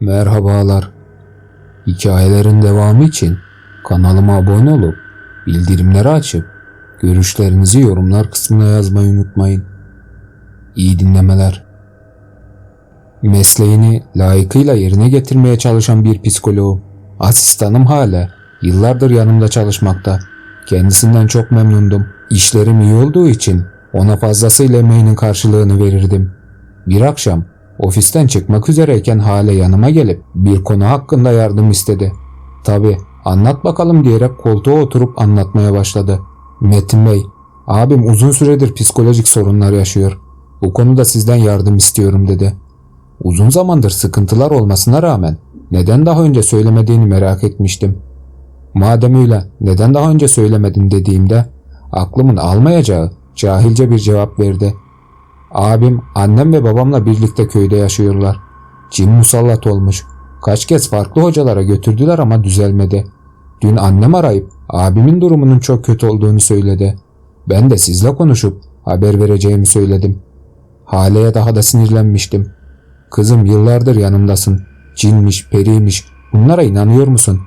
Merhabalar. Hikayelerin devamı için kanalıma abone olup bildirimleri açıp görüşlerinizi yorumlar kısmına yazmayı unutmayın. İyi dinlemeler. Mesleğini layıkıyla yerine getirmeye çalışan bir psikoloğum. Asistanım hala yıllardır yanımda çalışmakta. Kendisinden çok memnundum. İşlerim iyi olduğu için ona fazlasıyla emeğinin karşılığını verirdim. Bir akşam ofisten çıkmak üzereyken Hale yanıma gelip bir konu hakkında yardım istedi. Tabi anlat bakalım diyerek koltuğa oturup anlatmaya başladı. Metin Bey, abim uzun süredir psikolojik sorunlar yaşıyor. Bu konuda sizden yardım istiyorum dedi. Uzun zamandır sıkıntılar olmasına rağmen neden daha önce söylemediğini merak etmiştim. Madem öyle neden daha önce söylemedin dediğimde aklımın almayacağı cahilce bir cevap verdi. Abim, annem ve babamla birlikte köyde yaşıyorlar. Cin musallat olmuş. Kaç kez farklı hocalara götürdüler ama düzelmedi. Dün annem arayıp abimin durumunun çok kötü olduğunu söyledi. Ben de sizle konuşup haber vereceğimi söyledim. Hale'ye daha da sinirlenmiştim. Kızım yıllardır yanımdasın. Cinmiş, periymiş. Bunlara inanıyor musun?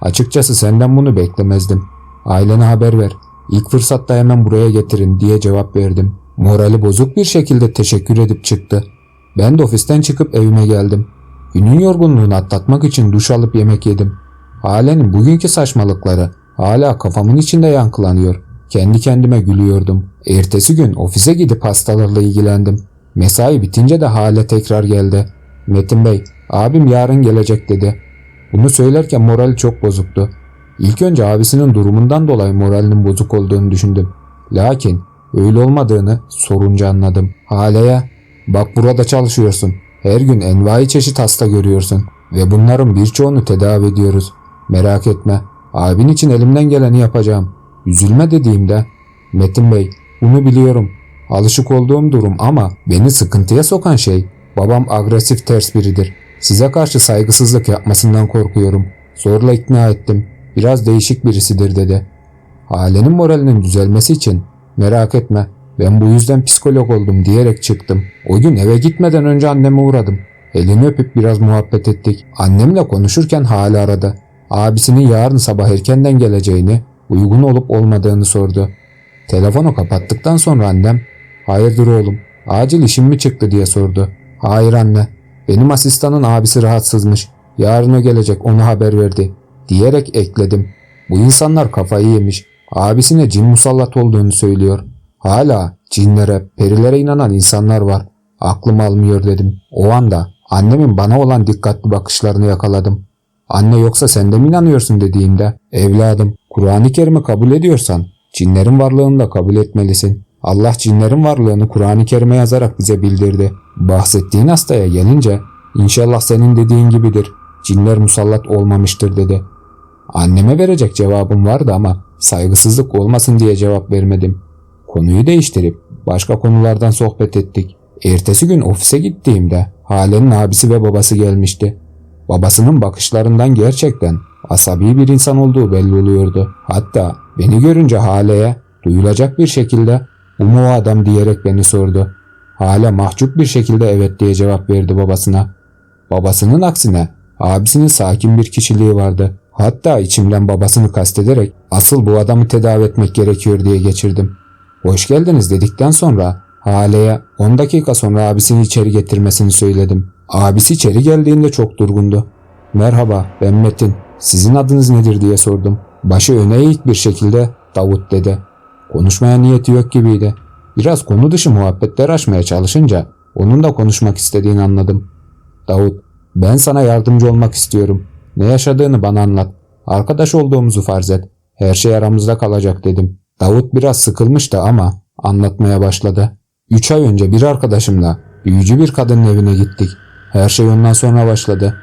Açıkçası senden bunu beklemezdim. Ailene haber ver. İlk fırsatta hemen buraya getirin diye cevap verdim. Morali bozuk bir şekilde teşekkür edip çıktı. Ben de ofisten çıkıp evime geldim. Günün yorgunluğunu atlatmak için duş alıp yemek yedim. Hale'nin bugünkü saçmalıkları hala kafamın içinde yankılanıyor. Kendi kendime gülüyordum. Ertesi gün ofise gidip hastalarla ilgilendim. Mesai bitince de Hale tekrar geldi. Metin Bey, abim yarın gelecek dedi. Bunu söylerken morali çok bozuktu. İlk önce abisinin durumundan dolayı moralinin bozuk olduğunu düşündüm. Lakin öyle olmadığını sorunca anladım. Hale'ye bak burada çalışıyorsun. Her gün envai çeşit hasta görüyorsun. Ve bunların birçoğunu tedavi ediyoruz. Merak etme. Abin için elimden geleni yapacağım. Üzülme dediğimde Metin Bey bunu biliyorum. Alışık olduğum durum ama beni sıkıntıya sokan şey babam agresif ters biridir. Size karşı saygısızlık yapmasından korkuyorum. Zorla ikna ettim. Biraz değişik birisidir dedi. Halenin moralinin düzelmesi için merak etme ben bu yüzden psikolog oldum diyerek çıktım. O gün eve gitmeden önce anneme uğradım. Elini öpüp biraz muhabbet ettik. Annemle konuşurken Hale aradı. Abisinin yarın sabah erkenden geleceğini, uygun olup olmadığını sordu. Telefonu kapattıktan sonra annem, hayırdır oğlum, acil işim mi çıktı diye sordu. Hayır anne, benim asistanın abisi rahatsızmış, yarın o gelecek onu haber verdi, diyerek ekledim. Bu insanlar kafayı yemiş, abisine cin musallat olduğunu söylüyor. Hala cinlere, perilere inanan insanlar var. Aklım almıyor dedim. O anda annemin bana olan dikkatli bakışlarını yakaladım. Anne yoksa sen de mi inanıyorsun dediğimde evladım Kur'an-ı Kerim'i kabul ediyorsan cinlerin varlığını da kabul etmelisin. Allah cinlerin varlığını Kur'an-ı Kerim'e yazarak bize bildirdi. Bahsettiğin hastaya gelince inşallah senin dediğin gibidir. Cinler musallat olmamıştır dedi. Anneme verecek cevabım vardı ama saygısızlık olmasın diye cevap vermedim. Konuyu değiştirip başka konulardan sohbet ettik. Ertesi gün ofise gittiğimde Hale'nin abisi ve babası gelmişti. Babasının bakışlarından gerçekten asabi bir insan olduğu belli oluyordu. Hatta beni görünce Hale'ye duyulacak bir şekilde bu mu adam diyerek beni sordu. Hale mahcup bir şekilde evet diye cevap verdi babasına. Babasının aksine abisinin sakin bir kişiliği vardı. Hatta içimden babasını kastederek asıl bu adamı tedavi etmek gerekiyor diye geçirdim. Hoş geldiniz dedikten sonra Hale'ye 10 dakika sonra abisini içeri getirmesini söyledim. Abisi içeri geldiğinde çok durgundu. Merhaba ben Metin. Sizin adınız nedir diye sordum. Başı öne eğik bir şekilde Davut dedi. Konuşmaya niyeti yok gibiydi. Biraz konu dışı muhabbetler açmaya çalışınca onun da konuşmak istediğini anladım. Davut ben sana yardımcı olmak istiyorum. Ne yaşadığını bana anlat. Arkadaş olduğumuzu farz et. Her şey aramızda kalacak dedim. Davut biraz sıkılmıştı ama anlatmaya başladı. Üç ay önce bir arkadaşımla büyücü bir kadının evine gittik. Her şey ondan sonra başladı.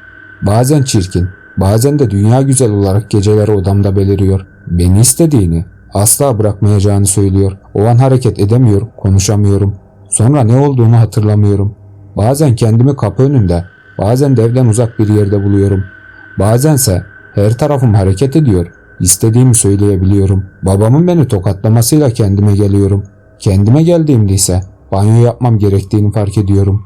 Bazen çirkin, bazen de dünya güzel olarak geceleri odamda beliriyor. Beni istediğini, asla bırakmayacağını söylüyor. O an hareket edemiyor, konuşamıyorum. Sonra ne olduğunu hatırlamıyorum. Bazen kendimi kapı önünde, bazen de evden uzak bir yerde buluyorum. Bazense her tarafım hareket ediyor. İstediğimi söyleyebiliyorum. Babamın beni tokatlamasıyla kendime geliyorum. Kendime geldiğimde ise banyo yapmam gerektiğini fark ediyorum.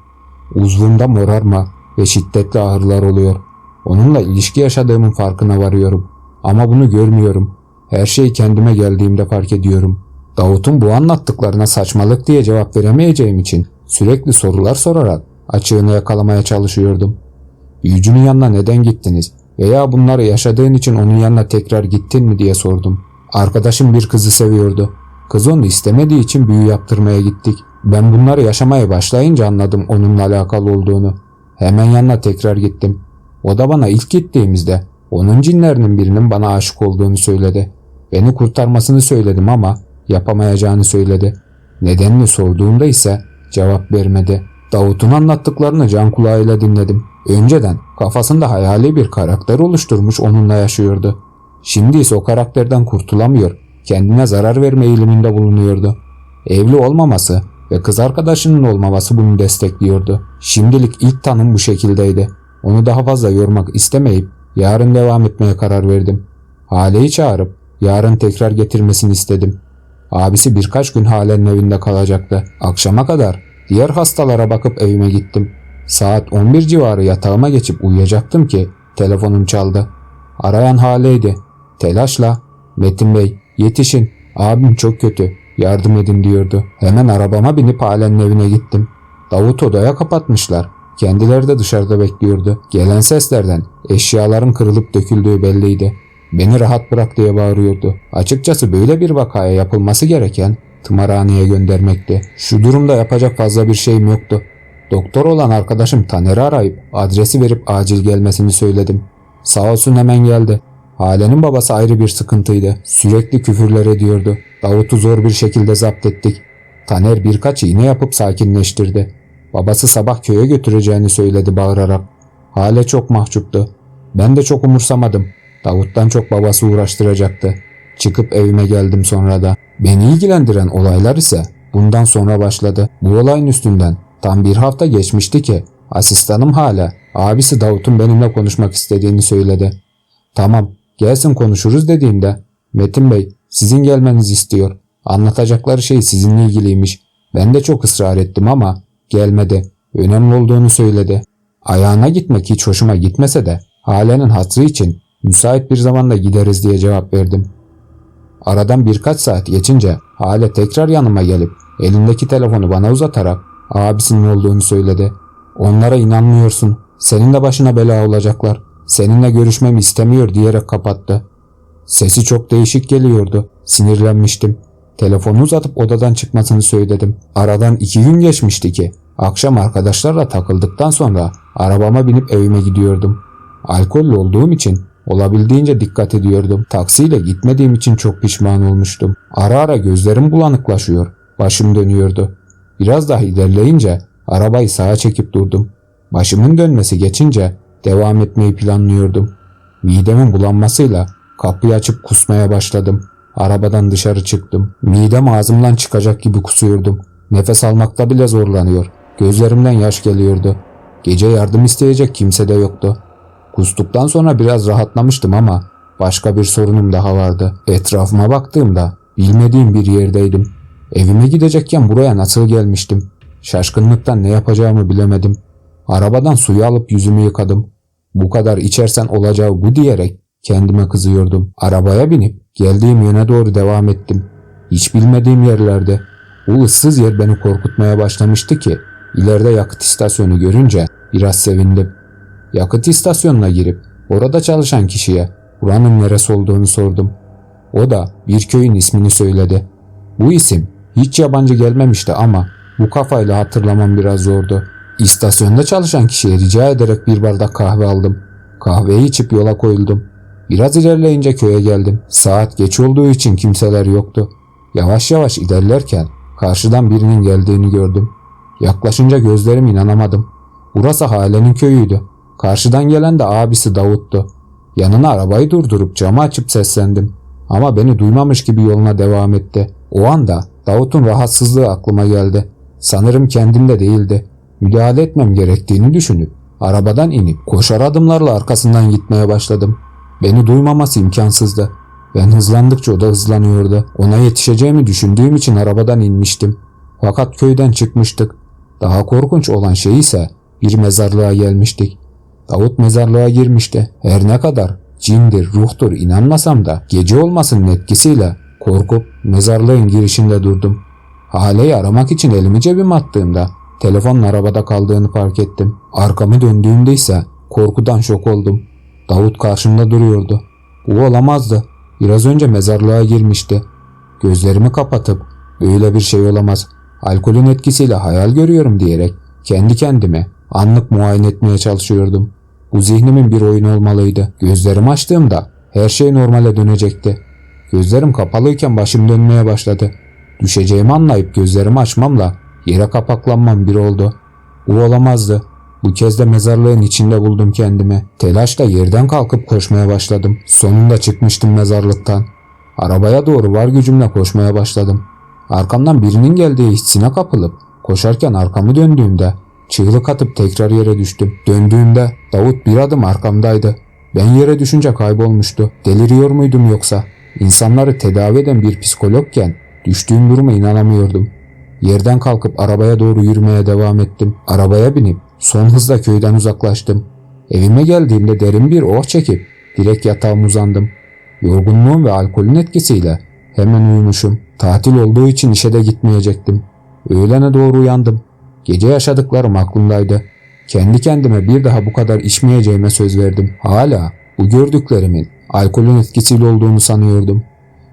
Uzvumda morarma, ve şiddetli ağrılar oluyor. Onunla ilişki yaşadığımın farkına varıyorum. Ama bunu görmüyorum. Her şeyi kendime geldiğimde fark ediyorum. Davut'un bu anlattıklarına saçmalık diye cevap veremeyeceğim için sürekli sorular sorarak açığını yakalamaya çalışıyordum. Büyücünün yanına neden gittiniz? Veya bunları yaşadığın için onun yanına tekrar gittin mi diye sordum. Arkadaşım bir kızı seviyordu. Kız onu istemediği için büyü yaptırmaya gittik. Ben bunları yaşamaya başlayınca anladım onunla alakalı olduğunu. Hemen yanına tekrar gittim. O da bana ilk gittiğimizde onun cinlerinin birinin bana aşık olduğunu söyledi. Beni kurtarmasını söyledim ama yapamayacağını söyledi. Nedenini sorduğumda ise cevap vermedi. Davut'un anlattıklarını can kulağıyla dinledim. Önceden kafasında hayali bir karakter oluşturmuş onunla yaşıyordu. Şimdi ise o karakterden kurtulamıyor, kendine zarar verme eğiliminde bulunuyordu. Evli olmaması ve kız arkadaşının olmaması bunu destekliyordu. Şimdilik ilk tanım bu şekildeydi. Onu daha fazla yormak istemeyip yarın devam etmeye karar verdim. Hale'yi çağırıp yarın tekrar getirmesini istedim. Abisi birkaç gün Hale'nin evinde kalacaktı. Akşama kadar diğer hastalara bakıp evime gittim. Saat 11 civarı yatağıma geçip uyuyacaktım ki telefonum çaldı. Arayan Hale'ydi. Telaşla Metin Bey yetişin abim çok kötü yardım edin diyordu. Hemen arabama binip Hale'nin evine gittim. Davut odaya kapatmışlar. Kendileri de dışarıda bekliyordu. Gelen seslerden eşyaların kırılıp döküldüğü belliydi. Beni rahat bırak diye bağırıyordu. Açıkçası böyle bir vakaya yapılması gereken tımarhaneye göndermekti. Şu durumda yapacak fazla bir şeyim yoktu. Doktor olan arkadaşım Taner'i arayıp adresi verip acil gelmesini söyledim. Sağ olsun hemen geldi. Hale'nin babası ayrı bir sıkıntıydı. Sürekli küfürler ediyordu. Davut'u zor bir şekilde zapt ettik. Taner birkaç iğne yapıp sakinleştirdi. Babası sabah köye götüreceğini söyledi bağırarak. Hale çok mahcuptu. Ben de çok umursamadım. Davut'tan çok babası uğraştıracaktı. Çıkıp evime geldim sonra da. Beni ilgilendiren olaylar ise bundan sonra başladı. Bu olayın üstünden tam bir hafta geçmişti ki asistanım hala abisi Davut'un benimle konuşmak istediğini söyledi. Tamam gelsin konuşuruz dediğimde Metin Bey sizin gelmenizi istiyor. Anlatacakları şey sizinle ilgiliymiş. Ben de çok ısrar ettim ama gelmedi. Önemli olduğunu söyledi. Ayağına gitmek hiç hoşuma gitmese de Hale'nin hatrı için müsait bir zamanda gideriz diye cevap verdim. Aradan birkaç saat geçince Hale tekrar yanıma gelip elindeki telefonu bana uzatarak abisinin olduğunu söyledi. Onlara inanmıyorsun. Senin de başına bela olacaklar. Seninle görüşmemi istemiyor diyerek kapattı. Sesi çok değişik geliyordu. Sinirlenmiştim. Telefonu uzatıp odadan çıkmasını söyledim. Aradan iki gün geçmişti ki. Akşam arkadaşlarla takıldıktan sonra arabama binip evime gidiyordum. Alkollü olduğum için olabildiğince dikkat ediyordum. Taksiyle gitmediğim için çok pişman olmuştum. Ara ara gözlerim bulanıklaşıyor. Başım dönüyordu. Biraz daha ilerleyince arabayı sağa çekip durdum. Başımın dönmesi geçince devam etmeyi planlıyordum. Midemin bulanmasıyla kapıyı açıp kusmaya başladım. Arabadan dışarı çıktım. Midem ağzımdan çıkacak gibi kusuyordum. Nefes almakta bile zorlanıyor. Gözlerimden yaş geliyordu. Gece yardım isteyecek kimse de yoktu. Kustuktan sonra biraz rahatlamıştım ama başka bir sorunum daha vardı. Etrafıma baktığımda bilmediğim bir yerdeydim. Evime gidecekken buraya nasıl gelmiştim? Şaşkınlıktan ne yapacağımı bilemedim. Arabadan suyu alıp yüzümü yıkadım. Bu kadar içersen olacağı bu diyerek kendime kızıyordum. Arabaya binip geldiğim yöne doğru devam ettim. Hiç bilmediğim yerlerde. Bu ıssız yer beni korkutmaya başlamıştı ki ileride yakıt istasyonu görünce biraz sevindim. Yakıt istasyonuna girip orada çalışan kişiye buranın neresi olduğunu sordum. O da bir köyün ismini söyledi. Bu isim hiç yabancı gelmemişti ama bu kafayla hatırlamam biraz zordu. İstasyonda çalışan kişiye rica ederek bir bardak kahve aldım. Kahveyi içip yola koyuldum. Biraz ilerleyince köye geldim. Saat geç olduğu için kimseler yoktu. Yavaş yavaş ilerlerken karşıdan birinin geldiğini gördüm. Yaklaşınca gözlerime inanamadım. Burası Hale'nin köyüydü. Karşıdan gelen de abisi Davut'tu. Yanına arabayı durdurup camı açıp seslendim. Ama beni duymamış gibi yoluna devam etti. O anda Davut'un rahatsızlığı aklıma geldi. Sanırım kendimde değildi. Müdahale etmem gerektiğini düşünüp arabadan inip koşar adımlarla arkasından gitmeye başladım. Beni duymaması imkansızdı. Ben hızlandıkça o da hızlanıyordu. Ona yetişeceğimi düşündüğüm için arabadan inmiştim. Fakat köyden çıkmıştık. Daha korkunç olan şey ise bir mezarlığa gelmiştik. Davut mezarlığa girmişti. Her ne kadar cindir, ruhtur inanmasam da gece olmasının etkisiyle korkup mezarlığın girişinde durdum. Hale'yi aramak için elimi cebime attığımda telefonun arabada kaldığını fark ettim. Arkamı döndüğümde ise korkudan şok oldum. Davut karşımda duruyordu. Bu olamazdı. Biraz önce mezarlığa girmişti. Gözlerimi kapatıp böyle bir şey olamaz. Alkolün etkisiyle hayal görüyorum diyerek kendi kendime anlık muayene etmeye çalışıyordum. Bu zihnimin bir oyun olmalıydı. Gözlerimi açtığımda her şey normale dönecekti. Gözlerim kapalıyken başım dönmeye başladı. Düşeceğimi anlayıp gözlerimi açmamla yere kapaklanmam bir oldu. Bu olamazdı. Bu kez de mezarlığın içinde buldum kendimi. Telaşla yerden kalkıp koşmaya başladım. Sonunda çıkmıştım mezarlıktan. Arabaya doğru var gücümle koşmaya başladım. Arkamdan birinin geldiği hissine kapılıp koşarken arkamı döndüğümde çığlık atıp tekrar yere düştüm. Döndüğümde Davut bir adım arkamdaydı. Ben yere düşünce kaybolmuştu. Deliriyor muydum yoksa? İnsanları tedavi eden bir psikologken düştüğüm duruma inanamıyordum. Yerden kalkıp arabaya doğru yürümeye devam ettim. Arabaya binip son hızla köyden uzaklaştım. Evime geldiğimde derin bir oh çekip direkt yatağıma uzandım. Yorgunluğun ve alkolün etkisiyle hemen uyumuşum. Tatil olduğu için işe de gitmeyecektim. Öğlene doğru uyandım. Gece yaşadıklarım aklımdaydı. Kendi kendime bir daha bu kadar içmeyeceğime söz verdim. Hala bu gördüklerimin alkolün etkisiyle olduğunu sanıyordum.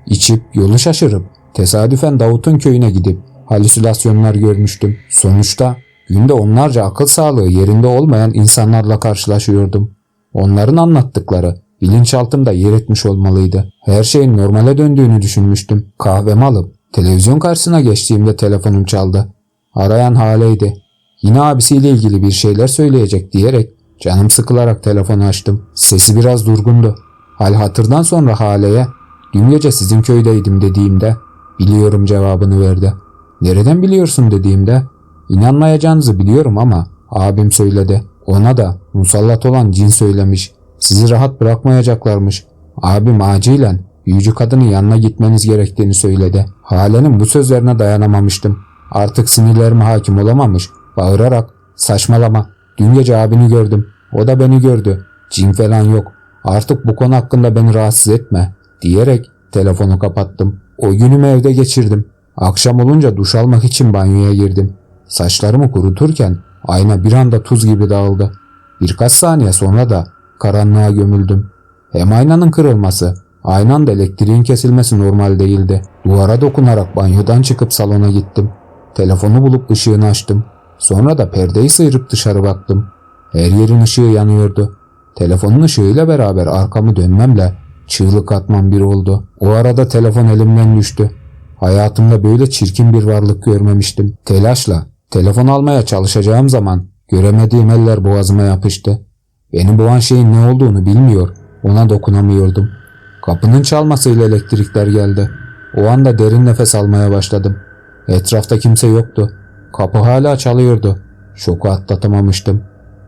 İçip yolu şaşırıp tesadüfen Davut'un köyüne gidip halüsinasyonlar görmüştüm. Sonuçta günde onlarca akıl sağlığı yerinde olmayan insanlarla karşılaşıyordum. Onların anlattıkları bilinçaltımda yer etmiş olmalıydı. Her şeyin normale döndüğünü düşünmüştüm. Kahvemi alıp televizyon karşısına geçtiğimde telefonum çaldı. Arayan Hale'ydi. Yine abisiyle ilgili bir şeyler söyleyecek diyerek canım sıkılarak telefonu açtım. Sesi biraz durgundu. Hal hatırdan sonra Hale'ye dün gece sizin köydeydim dediğimde biliyorum cevabını verdi. Nereden biliyorsun dediğimde inanmayacağınızı biliyorum ama abim söyledi. Ona da musallat olan cin söylemiş. Sizi rahat bırakmayacaklarmış. Abim acilen büyücü kadının yanına gitmeniz gerektiğini söyledi. Hale'nin bu sözlerine dayanamamıştım. Artık sinirlerime hakim olamamış. Bağırarak saçmalama. Dün gece abini gördüm. O da beni gördü. Cin falan yok. Artık bu konu hakkında beni rahatsız etme. Diyerek telefonu kapattım. O günümü evde geçirdim. Akşam olunca duş almak için banyoya girdim. Saçlarımı kuruturken ayna bir anda tuz gibi dağıldı. Birkaç saniye sonra da karanlığa gömüldüm. Hem aynanın kırılması, aynı anda elektriğin kesilmesi normal değildi. Duvara dokunarak banyodan çıkıp salona gittim. Telefonu bulup ışığını açtım. Sonra da perdeyi sıyırıp dışarı baktım. Her yerin ışığı yanıyordu. Telefonun ışığıyla beraber arkamı dönmemle çığlık atmam bir oldu. O arada telefon elimden düştü. Hayatımda böyle çirkin bir varlık görmemiştim. Telaşla telefon almaya çalışacağım zaman göremediğim eller boğazıma yapıştı. Beni boğan şeyin ne olduğunu bilmiyor, ona dokunamıyordum. Kapının çalmasıyla elektrikler geldi. O anda derin nefes almaya başladım. Etrafta kimse yoktu. Kapı hala çalıyordu. Şoku atlatamamıştım.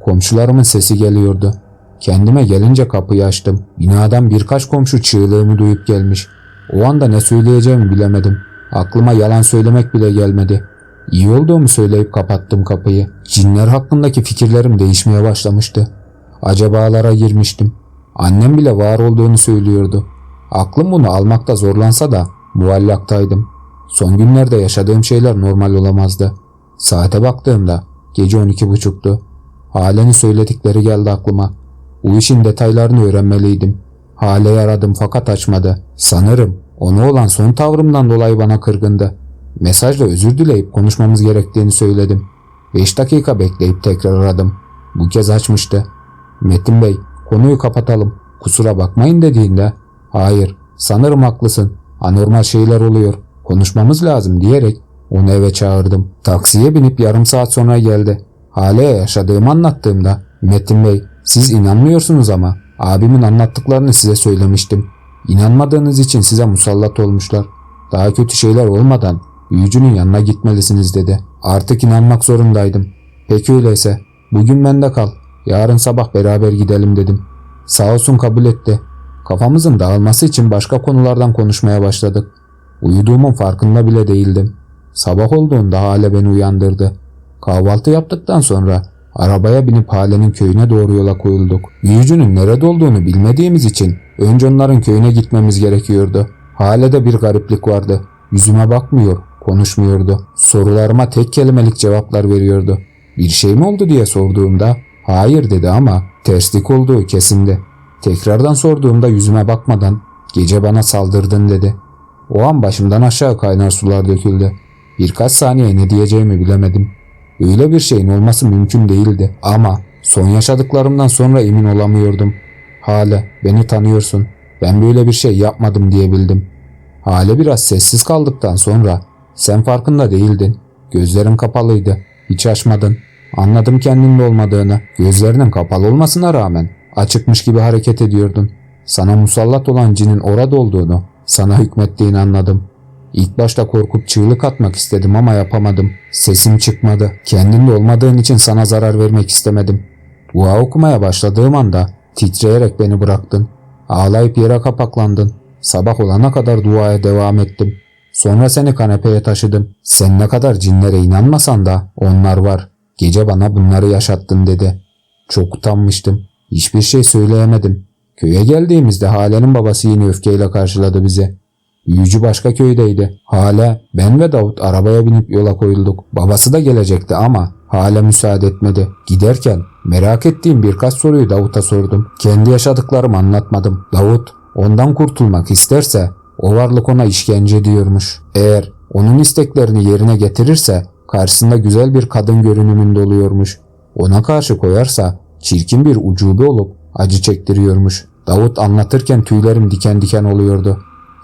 Komşularımın sesi geliyordu. Kendime gelince kapıyı açtım. Binadan birkaç komşu çığlığımı duyup gelmiş. O anda ne söyleyeceğimi bilemedim. Aklıma yalan söylemek bile gelmedi. İyi olduğumu söyleyip kapattım kapıyı. Cinler hakkındaki fikirlerim değişmeye başlamıştı. Acabalara girmiştim. Annem bile var olduğunu söylüyordu. Aklım bunu almakta zorlansa da muallaktaydım. Son günlerde yaşadığım şeyler normal olamazdı. Saate baktığımda gece 12.30'tu. Hale'nin söyledikleri geldi aklıma. Bu işin detaylarını öğrenmeliydim. Hale'yi aradım fakat açmadı. Sanırım ona olan son tavrımdan dolayı bana kırgındı. Mesajla özür dileyip konuşmamız gerektiğini söyledim. 5 dakika bekleyip tekrar aradım. Bu kez açmıştı. Metin Bey konuyu kapatalım. Kusura bakmayın dediğinde hayır sanırım haklısın. Anormal şeyler oluyor. Konuşmamız lazım diyerek onu eve çağırdım. Taksiye binip yarım saat sonra geldi. Hale'ye yaşadığımı anlattığımda Metin Bey siz inanmıyorsunuz ama abimin anlattıklarını size söylemiştim. İnanmadığınız için size musallat olmuşlar. Daha kötü şeyler olmadan büyücünün yanına gitmelisiniz dedi. Artık inanmak zorundaydım. Peki öyleyse bugün bende kal. Yarın sabah beraber gidelim dedim. Sağ olsun kabul etti. Kafamızın dağılması için başka konulardan konuşmaya başladık. Uyuduğumun farkında bile değildim. Sabah olduğunda hale beni uyandırdı. Kahvaltı yaptıktan sonra Arabaya binip Hale'nin köyüne doğru yola koyulduk. Büyücünün nerede olduğunu bilmediğimiz için önce onların köyüne gitmemiz gerekiyordu. Hale'de bir gariplik vardı. Yüzüme bakmıyor, konuşmuyordu. Sorularıma tek kelimelik cevaplar veriyordu. Bir şey mi oldu diye sorduğumda hayır dedi ama terslik olduğu kesindi. Tekrardan sorduğumda yüzüme bakmadan gece bana saldırdın dedi. O an başımdan aşağı kaynar sular döküldü. Birkaç saniye ne diyeceğimi bilemedim. Öyle bir şeyin olması mümkün değildi ama son yaşadıklarımdan sonra emin olamıyordum. Hale beni tanıyorsun. Ben böyle bir şey yapmadım diyebildim. Hale biraz sessiz kaldıktan sonra sen farkında değildin. Gözlerin kapalıydı. Hiç açmadın. Anladım kendinde olmadığını. Gözlerinin kapalı olmasına rağmen açıkmış gibi hareket ediyordun. Sana musallat olan cinin orada olduğunu, sana hükmettiğini anladım. İlk başta korkup çığlık atmak istedim ama yapamadım. Sesim çıkmadı. Kendinde olmadığın için sana zarar vermek istemedim. Dua okumaya başladığım anda titreyerek beni bıraktın. Ağlayıp yere kapaklandın. Sabah olana kadar duaya devam ettim. Sonra seni kanepeye taşıdım. Sen ne kadar cinlere inanmasan da onlar var. Gece bana bunları yaşattın dedi. Çok utanmıştım. Hiçbir şey söyleyemedim. Köye geldiğimizde Hale'nin babası yine öfkeyle karşıladı bizi. Büyücü başka köydeydi. Hale, ben ve Davut arabaya binip yola koyulduk. Babası da gelecekti ama Hale müsaade etmedi. Giderken merak ettiğim birkaç soruyu Davut'a sordum. Kendi yaşadıklarımı anlatmadım. Davut, ondan kurtulmak isterse o varlık ona işkence diyormuş. Eğer onun isteklerini yerine getirirse karşısında güzel bir kadın görünümünde oluyormuş. Ona karşı koyarsa çirkin bir ucube olup acı çektiriyormuş. Davut anlatırken tüylerim diken diken oluyordu.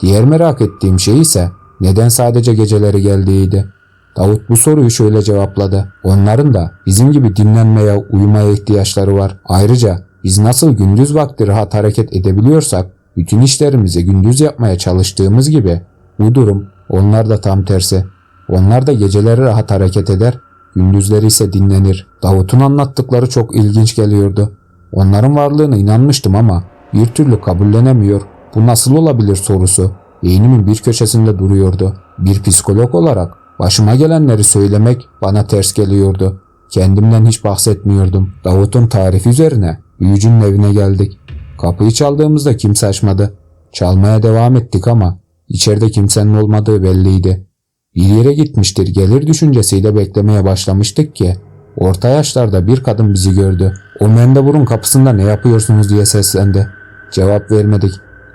Diğer merak ettiğim şey ise neden sadece geceleri geldiğiydi. Davut bu soruyu şöyle cevapladı. Onların da bizim gibi dinlenmeye, uyumaya ihtiyaçları var. Ayrıca biz nasıl gündüz vakti rahat hareket edebiliyorsak, bütün işlerimizi gündüz yapmaya çalıştığımız gibi bu durum onlar da tam tersi. Onlar da geceleri rahat hareket eder, gündüzleri ise dinlenir. Davut'un anlattıkları çok ilginç geliyordu. Onların varlığına inanmıştım ama bir türlü kabullenemiyor. Bu nasıl olabilir sorusu beynimin bir köşesinde duruyordu. Bir psikolog olarak başıma gelenleri söylemek bana ters geliyordu. Kendimden hiç bahsetmiyordum. Davut'un tarifi üzerine büyücünün evine geldik. Kapıyı çaldığımızda kimse açmadı. Çalmaya devam ettik ama içeride kimsenin olmadığı belliydi. Bir yere gitmiştir gelir düşüncesiyle beklemeye başlamıştık ki orta yaşlarda bir kadın bizi gördü. O mendeburun kapısında ne yapıyorsunuz diye seslendi. Cevap vermedik.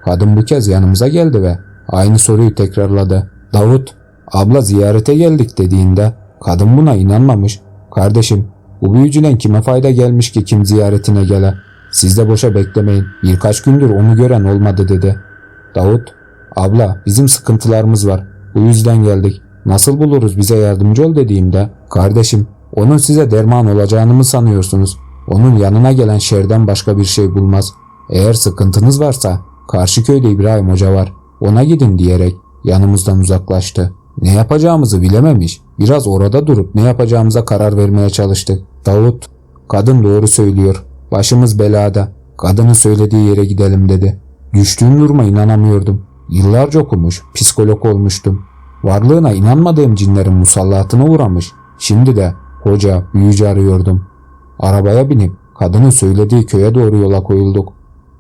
Kadın bu kez yanımıza geldi ve aynı soruyu tekrarladı. Davut, abla ziyarete geldik dediğinde kadın buna inanmamış. Kardeşim, bu büyücüden kime fayda gelmiş ki kim ziyaretine gele? Siz de boşa beklemeyin. Birkaç gündür onu gören olmadı dedi. Davut, abla bizim sıkıntılarımız var. Bu yüzden geldik. Nasıl buluruz bize yardımcı ol dediğimde kardeşim onun size derman olacağını mı sanıyorsunuz? Onun yanına gelen şerden başka bir şey bulmaz. Eğer sıkıntınız varsa karşı köyde İbrahim Hoca var. Ona gidin diyerek yanımızdan uzaklaştı. Ne yapacağımızı bilememiş. Biraz orada durup ne yapacağımıza karar vermeye çalıştık. Davut, kadın doğru söylüyor. Başımız belada. Kadının söylediği yere gidelim dedi. Düştüğüm duruma inanamıyordum. Yıllarca okumuş, psikolog olmuştum. Varlığına inanmadığım cinlerin musallatına uğramış. Şimdi de hoca, büyücü arıyordum. Arabaya binip kadının söylediği köye doğru yola koyulduk.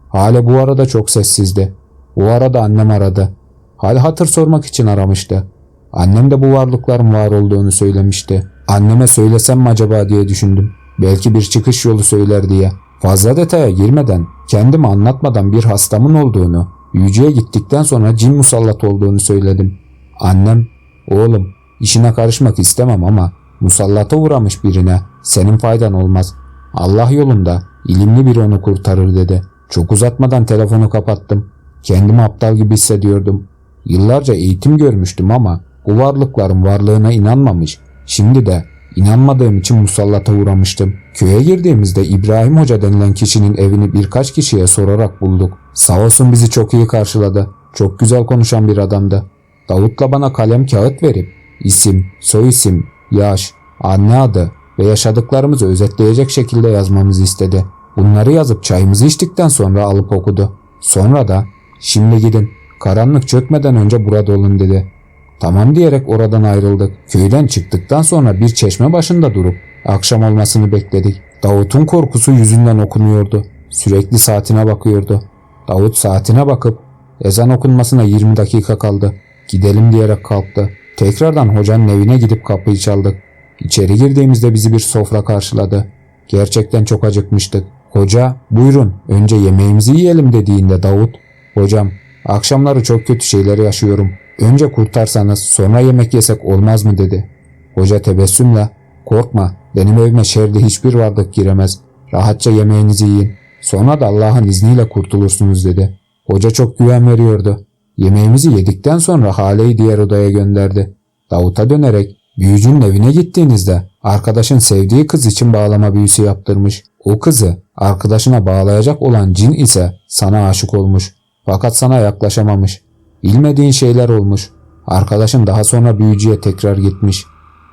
Hale bu arada çok sessizdi. Bu arada annem aradı. Hal hatır sormak için aramıştı. Annem de bu varlıkların var olduğunu söylemişti. Anneme söylesem mi acaba diye düşündüm. Belki bir çıkış yolu söyler diye. Fazla detaya girmeden, kendimi anlatmadan bir hastamın olduğunu, büyücüye gittikten sonra cin musallat olduğunu söyledim. Annem, oğlum işine karışmak istemem ama musallata uğramış birine senin faydan olmaz. Allah yolunda ilimli biri onu kurtarır dedi. Çok uzatmadan telefonu kapattım. Kendimi aptal gibi hissediyordum. Yıllarca eğitim görmüştüm ama bu varlıkların varlığına inanmamış. Şimdi de inanmadığım için musallata uğramıştım. Köye girdiğimizde İbrahim Hoca denilen kişinin evini birkaç kişiye sorarak bulduk. Sağ olsun bizi çok iyi karşıladı. Çok güzel konuşan bir adamdı. Davut'la bana kalem kağıt verip isim, soyisim, yaş, anne adı ve yaşadıklarımızı özetleyecek şekilde yazmamızı istedi. Bunları yazıp çayımızı içtikten sonra alıp okudu. Sonra da şimdi gidin karanlık çökmeden önce burada olun dedi. Tamam diyerek oradan ayrıldık. Köyden çıktıktan sonra bir çeşme başında durup akşam olmasını bekledik. Davut'un korkusu yüzünden okunuyordu. Sürekli saatine bakıyordu. Davut saatine bakıp ezan okunmasına 20 dakika kaldı. Gidelim diyerek kalktı. Tekrardan hocanın evine gidip kapıyı çaldık. İçeri girdiğimizde bizi bir sofra karşıladı. Gerçekten çok acıkmıştık. Hoca buyurun önce yemeğimizi yiyelim dediğinde Davut hocam akşamları çok kötü şeyler yaşıyorum. Önce kurtarsanız sonra yemek yesek olmaz mı dedi. Hoca tebessümle korkma benim evime şerde hiçbir varlık giremez. Rahatça yemeğinizi yiyin. Sonra da Allah'ın izniyle kurtulursunuz dedi. Hoca çok güven veriyordu. Yemeğimizi yedikten sonra Hale'yi diğer odaya gönderdi. Davut'a dönerek büyücünün evine gittiğinizde arkadaşın sevdiği kız için bağlama büyüsü yaptırmış. O kızı arkadaşına bağlayacak olan cin ise sana aşık olmuş. Fakat sana yaklaşamamış. Bilmediğin şeyler olmuş. Arkadaşın daha sonra büyücüye tekrar gitmiş.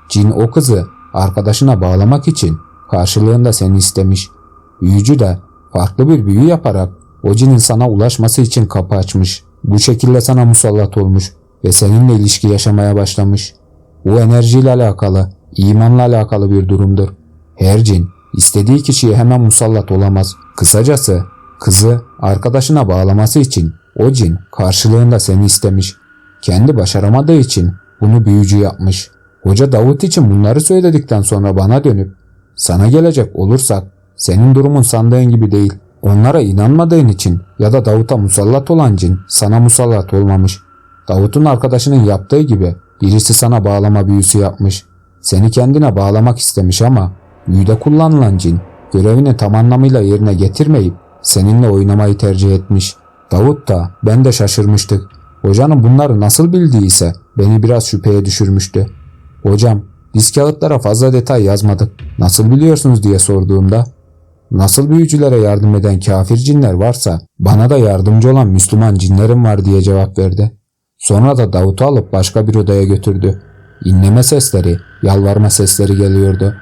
Cin o kızı arkadaşına bağlamak için karşılığında seni istemiş. Büyücü de farklı bir büyü yaparak o cinin sana ulaşması için kapı açmış. Bu şekilde sana musallat olmuş ve seninle ilişki yaşamaya başlamış. Bu enerjiyle alakalı, imanla alakalı bir durumdur. Her cin istediği kişiye hemen musallat olamaz. Kısacası kızı arkadaşına bağlaması için o cin karşılığında seni istemiş. Kendi başaramadığı için bunu büyücü yapmış. Hoca Davut için bunları söyledikten sonra bana dönüp sana gelecek olursak senin durumun sandığın gibi değil. Onlara inanmadığın için ya da Davut'a musallat olan cin sana musallat olmamış. Davut'un arkadaşının yaptığı gibi birisi sana bağlama büyüsü yapmış. Seni kendine bağlamak istemiş ama büyüde kullanılan cin görevini tam anlamıyla yerine getirmeyip seninle oynamayı tercih etmiş. Davut da ben de şaşırmıştık. Hocanın bunları nasıl bildiyse beni biraz şüpheye düşürmüştü. Hocam biz kağıtlara fazla detay yazmadık. Nasıl biliyorsunuz diye sorduğumda nasıl büyücülere yardım eden kafir cinler varsa bana da yardımcı olan Müslüman cinlerim var diye cevap verdi. Sonra da Davut'u alıp başka bir odaya götürdü. İnleme sesleri, yalvarma sesleri geliyordu.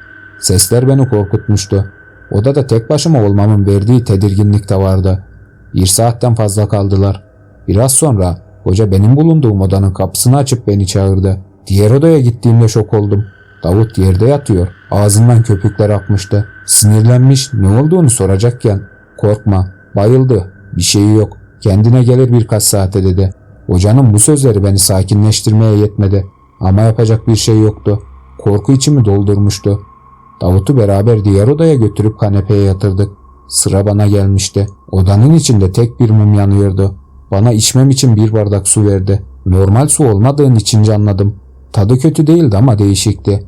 Sesler beni korkutmuştu. Odada tek başıma olmamın verdiği tedirginlik de vardı. Bir saatten fazla kaldılar. Biraz sonra hoca benim bulunduğum odanın kapısını açıp beni çağırdı. Diğer odaya gittiğimde şok oldum. Davut yerde yatıyor. Ağzından köpükler akmıştı. Sinirlenmiş ne olduğunu soracakken korkma bayıldı bir şeyi yok kendine gelir birkaç saate dedi. Hocanın bu sözleri beni sakinleştirmeye yetmedi ama yapacak bir şey yoktu. Korku içimi doldurmuştu. Davut'u beraber diğer odaya götürüp kanepeye yatırdık. Sıra bana gelmişti. Odanın içinde tek bir mum yanıyordu. Bana içmem için bir bardak su verdi. Normal su olmadığını içince anladım. Tadı kötü değildi ama değişikti.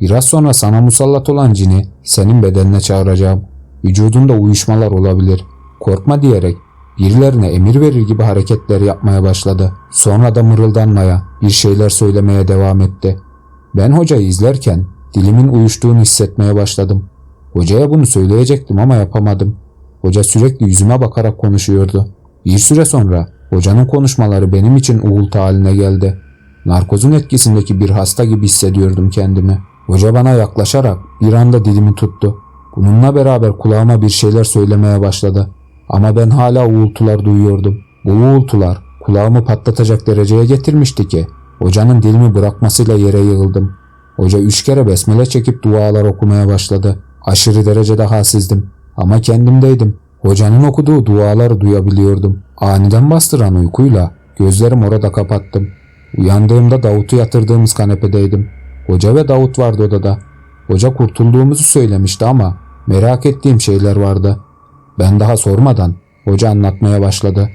Biraz sonra sana musallat olan cini senin bedenine çağıracağım. Vücudunda uyuşmalar olabilir. Korkma diyerek birilerine emir verir gibi hareketler yapmaya başladı. Sonra da mırıldanmaya, bir şeyler söylemeye devam etti. Ben hocayı izlerken dilimin uyuştuğunu hissetmeye başladım. Hocaya bunu söyleyecektim ama yapamadım. Hoca sürekli yüzüme bakarak konuşuyordu. Bir süre sonra hocanın konuşmaları benim için uğultu haline geldi. Narkozun etkisindeki bir hasta gibi hissediyordum kendimi. Hoca bana yaklaşarak bir anda dilimi tuttu. Bununla beraber kulağıma bir şeyler söylemeye başladı. Ama ben hala uğultular duyuyordum. Bu uğultular kulağımı patlatacak dereceye getirmişti ki hocanın dilimi bırakmasıyla yere yığıldım. Hoca üç kere besmele çekip dualar okumaya başladı. Aşırı derecede halsizdim ama kendimdeydim. Hocanın okuduğu duaları duyabiliyordum. Aniden bastıran uykuyla gözlerim orada kapattım. Uyandığımda Davut'u yatırdığımız kanepedeydim. Hoca ve Davut vardı odada. Hoca kurtulduğumuzu söylemişti ama merak ettiğim şeyler vardı. Ben daha sormadan hoca anlatmaya başladı.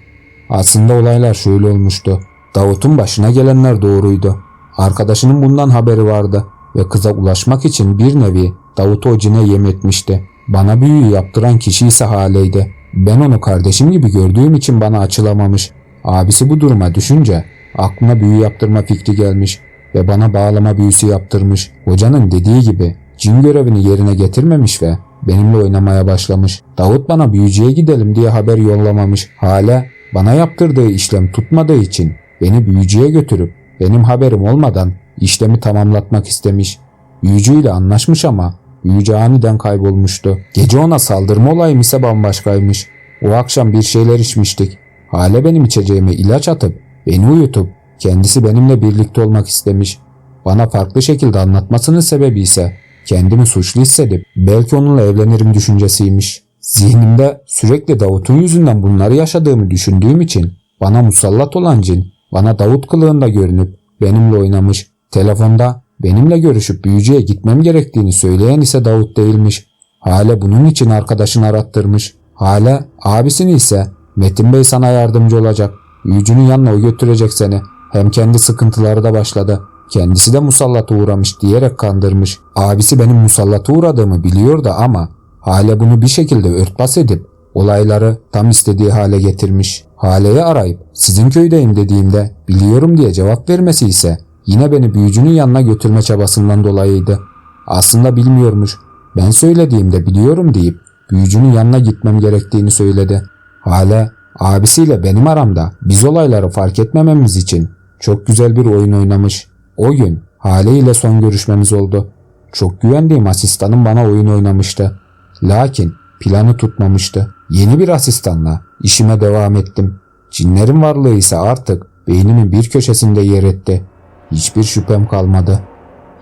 Aslında olaylar şöyle olmuştu. Davut'un başına gelenler doğruydu. Arkadaşının bundan haberi vardı ve kıza ulaşmak için bir nevi Davut'u o cine yem etmişti. Bana büyüyü yaptıran kişi ise Hale'ydi. Ben onu kardeşim gibi gördüğüm için bana açılamamış. Abisi bu duruma düşünce aklına büyü yaptırma fikri gelmiş ve bana bağlama büyüsü yaptırmış. Hocanın dediği gibi cin görevini yerine getirmemiş ve benimle oynamaya başlamış. Davut bana büyücüye gidelim diye haber yollamamış. Hala bana yaptırdığı işlem tutmadığı için beni büyücüye götürüp benim haberim olmadan işlemi tamamlatmak istemiş. Büyücüyle anlaşmış ama büyücü aniden kaybolmuştu. Gece ona saldırma olayım ise bambaşkaymış. O akşam bir şeyler içmiştik. Hale benim içeceğime ilaç atıp beni uyutup kendisi benimle birlikte olmak istemiş. Bana farklı şekilde anlatmasının sebebi ise kendimi suçlu hissedip belki onunla evlenirim düşüncesiymiş. Zihnimde sürekli Davut'un yüzünden bunları yaşadığımı düşündüğüm için bana musallat olan cin bana Davut kılığında görünüp benimle oynamış. Telefonda benimle görüşüp büyücüye gitmem gerektiğini söyleyen ise Davut değilmiş. Hale bunun için arkadaşını arattırmış. Hale abisini ise Metin Bey sana yardımcı olacak. Büyücünün yanına o götürecek seni. Hem kendi sıkıntıları da başladı. Kendisi de musallata uğramış diyerek kandırmış. Abisi benim musallata uğradığımı biliyordu ama Hale bunu bir şekilde örtbas edip olayları tam istediği hale getirmiş. Hale'yi arayıp sizin köydeyim dediğimde biliyorum diye cevap vermesi ise yine beni büyücünün yanına götürme çabasından dolayıydı. Aslında bilmiyormuş. Ben söylediğimde biliyorum deyip büyücünün yanına gitmem gerektiğini söyledi. Hale abisiyle benim aramda biz olayları fark etmememiz için çok güzel bir oyun oynamış. O gün Hale ile son görüşmemiz oldu. Çok güvendiğim asistanım bana oyun oynamıştı. Lakin planı tutmamıştı. Yeni bir asistanla işime devam ettim. Cinlerin varlığı ise artık beynimin bir köşesinde yer etti. Hiçbir şüphem kalmadı.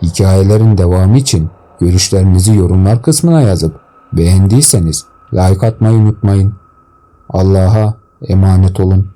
Hikayelerin devamı için görüşlerinizi yorumlar kısmına yazıp beğendiyseniz like atmayı unutmayın. Allah'a emanet olun.